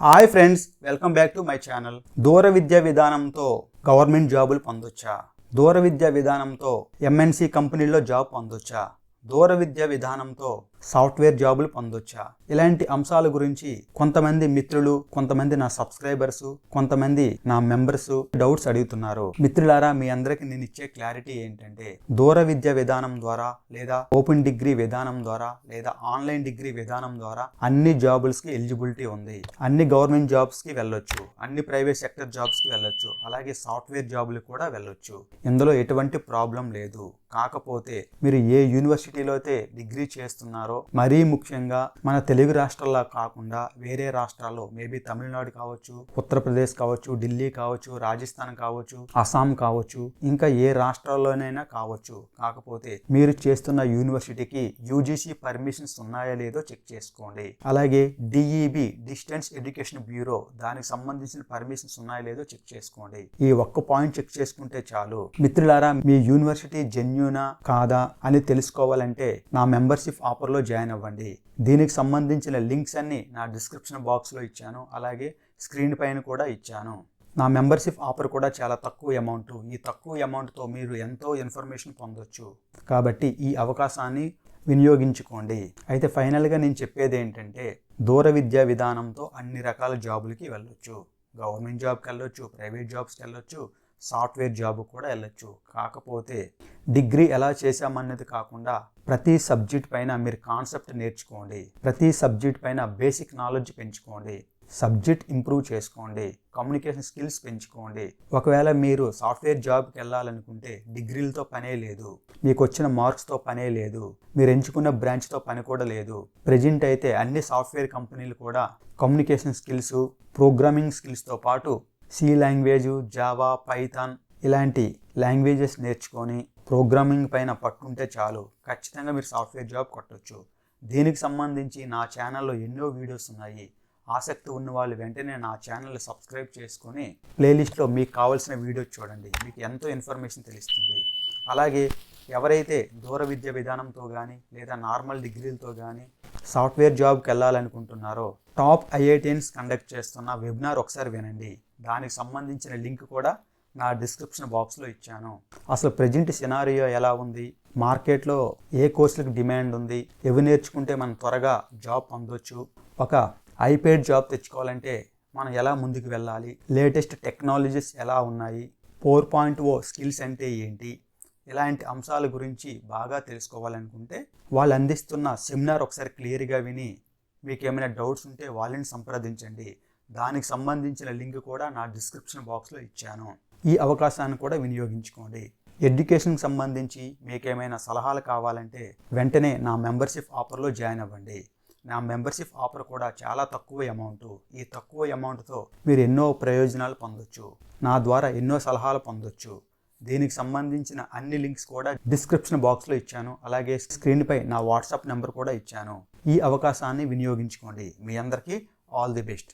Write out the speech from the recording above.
Hi friends welcome back to my channel. దూర విద్యా విధానంతో గవర్నమెంట్ జాబులు పొందొచ్చా? దూర విద్యా విధానంతో ఎంఎన్సి కంపెనీలో జాబ్ పొందొచ్చా? దూర విద్యా విధానంతో సాఫ్ట్వేర్ జాబులు పొందొచ్చా? ఇలాంటి అంశాల గురించి కొంతమంది మిత్రులు కొంతమంది నా సబ్స్క్రైబర్స్ కొంతమంది నా మెంబర్స్ డౌట్స్ అడుగుతున్నారు. మిత్రులారా మీ అందరికి నేను ఇచ్చే క్లారిటీ ఏంటంటే దూర విద్యా విధానం ద్వారా లేదా ఓపెన్ డిగ్రీ విధానం ద్వారా లేదా ఆన్లైన్ డిగ్రీ విధానం ద్వారా అన్ని జాబుల్స్కి ఎలిజిబిలిటీ ఉంది. అన్ని గవర్నమెంట్ జాబ్స్కి వెళ్ళొచ్చు. అన్ని ప్రైవేట్ సెక్టర్ జాబ్స్కి వెళ్ళొచ్చు. అలాగే సాఫ్ట్వేర్ జాబులు కూడా వెళ్ళొచ్చు. ఇందులో ఎటువంటి ప్రాబ్లం లేదు. కాకపోతే మీరు ఏ యూనివర్సిటీలో అయితే డిగ్రీ చేస్తున్నారు మరీ ముఖ్యంగా మన తెలుగు రాష్ట్రాల్లో కాకుండా వేరే రాష్ట్రాల్లో మేబీ తమిళనాడు కావచ్చు ఉత్తరప్రదేశ్ కావచ్చు ఢిల్లీ కావచ్చు రాజస్థాన్ కావచ్చు అస్సాం కావచ్చు ఇంకా ఏ రాష్ట్రాల్లోనైనా కావచ్చు. కాకపోతే మీరు చేస్తున్న యూనివర్సిటీకి యూజీసీ పర్మిషన్స్ ఉన్నాయా లేదో చెక్ చేసుకోండి. అలాగే డిఈబి డిస్టెన్స్ ఎడ్యుకేషన్ బ్యూరో దానికి సంబంధించిన పర్మిషన్స్ ఉన్నాయో లేదో చెక్ చేసుకోండి. ఈ ఒక్క పాయింట్ చెక్ చేసుకుంటే చాలు. మిత్రులారా మీ యూనివర్సిటీ జెన్యునా కాదా అని తెలుసుకోవాలంటే నా మెంబర్షిప్ ఆఫర్లో జాయిన్ అవ్వండి. దీనికి సంబంధించిన లింక్స్ అన్ని నా డిస్క్రిప్షన్ బాక్స్లో ఇచ్చాను. అలాగే స్క్రీన్ పైన కూడా ఇచ్చాను. నా మెంబర్షిప్ ఆఫర్ కూడా చాలా తక్కువ అమౌంట్. ఈ తక్కువ అమౌంట్తో మీరు ఎంతో ఇన్ఫర్మేషన్ పొందొచ్చు. కాబట్టి ఈ అవకాశాన్ని వినియోగించుకోండి. అయితే ఫైనల్గా నేను చెప్పేది ఏంటంటే దూర విద్యా విధానంతో అన్ని రకాల జాబులకి వెళ్ళొచ్చు. గవర్నమెంట్ జాబ్కి వెళ్ళొచ్చు ప్రైవేట్ జాబ్స్కి వెళ్ళొచ్చు సాఫ్ట్వేర్ జాబ్ కూడా వెళ్ళొచ్చు. కాకపోతే డిగ్రీ ఎలా చేశామన్నది కాకుండా ప్రతి సబ్జెక్ట్ పైన మీరు కాన్సెప్ట్ నేర్చుకోండి. ప్రతి సబ్జెక్ట్ పైన బేసిక్ నాలెడ్జ్ పెంచుకోండి. సబ్జెక్ట్ ఇంప్రూవ్ చేసుకోండి. కమ్యూనికేషన్ స్కిల్స్ పెంచుకోండి. ఒకవేళ మీరు సాఫ్ట్వేర్ జాబ్కి వెళ్ళాలనుకుంటే డిగ్రీలతో పనే లేదు. మీకు వచ్చిన మార్క్స్తో పనే లేదు. మీరు ఎంచుకున్న బ్రాంచ్తో పని కూడా లేదు. ప్రజెంట్ అయితే అన్ని సాఫ్ట్వేర్ కంపెనీలు కూడా కమ్యూనికేషన్ స్కిల్స్ ప్రోగ్రామింగ్ స్కిల్స్తో పాటు సి లాంగ్వేజ్ జావా పైథాన్ ఇలాంటి లాంగ్వేజెస్ నేర్చుకొని ప్రోగ్రామింగ్ పైన పట్టుంటే చాలు. ఖచ్చితంగా మీరు సాఫ్ట్వేర్ జాబ్ కొట్టొచ్చు. దీనికి సంబంధించి నా ఛానల్లో ఎన్నో వీడియోస్ ఉన్నాయి. ఆసక్తి ఉన్న వాళ్ళు వెంటనే నా ఛానల్ సబ్స్క్రైబ్ చేసుకొని ప్లేలిస్ట్లో మీకు కావాల్సిన వీడియో చూడండి. మీకు ఎంతో ఇన్ఫర్మేషన్ తెలుస్తుంది. అలాగే ఎవరైతే దూర విద్య విధానంతో కానీ లేదా నార్మల్ డిగ్రీలతో కానీ సాఫ్ట్వేర్ జాబ్కి వెళ్ళాలనుకుంటున్నారో టాప్ ఐఐటిఎన్స్ కండక్ట్ చేస్తున్న వెబినార్ ఒకసారి వినండి. దానికి సంబంధించిన లింక్ కూడా నా డిస్క్రిప్షన్ బాక్స్లో ఇచ్చాను. అసలు ప్రజెంట్ సినారియో ఎలా ఉంది? మార్కెట్లో ఏ కోర్సులకు డిమాండ్ ఉంది? ఎవి నేర్చుకుంటే మనం త్వరగా జాబ్ పొందొచ్చు? ఒక ఐపేడ్ జాబ్ తెచ్చుకోవాలంటే మనం ఎలా ముందుకు వెళ్ళాలి? లేటెస్ట్ టెక్నాలజీస్ ఎలా ఉన్నాయి? ఫోర్ పాయింట్ ఓ స్కిల్స్ అంటే ఏంటి? ఇలాంటి అంశాల గురించి బాగా తెలుసుకోవాలనుకుంటే వాళ్ళు అందిస్తున్న సెమినార్ ఒకసారి క్లియర్గా విని మీకు ఏమైనా డౌట్స్ ఉంటే వాళ్ళని సంప్రదించండి. దానికి సంబంధించిన లింక్ కూడా నా డిస్క్రిప్షన్ బాక్స్లో ఇచ్చాను. ఈ అవకాశాన్ని కూడా వినియోగించుకోండి. ఎడ్యుకేషన్కి సంబంధించి మీకేమైనా సలహాలు కావాలంటే వెంటనే నా మెంబర్షిప్ ఆఫర్లో జాయిన్ అవ్వండి. నా మెంబర్షిప్ ఆఫర్ కూడా చాలా తక్కువ అమౌంట్. ఈ తక్కువ అమౌంట్తో మీరు ఎన్నో ప్రయోజనాలు పొందొచ్చు. నా ద్వారా ఎన్నో సలహాలు పొందొచ్చు. దీనికి సంబంధించిన అన్ని లింక్స్ కూడా డిస్క్రిప్షన్ బాక్స్లో ఇచ్చాను. అలాగే స్క్రీన్పై నా వాట్సాప్ నెంబర్ కూడా ఇచ్చాను. ఈ అవకాశాన్ని వినియోగించుకోండి. మీ అందరికీ ఆల్ ది బెస్ట్.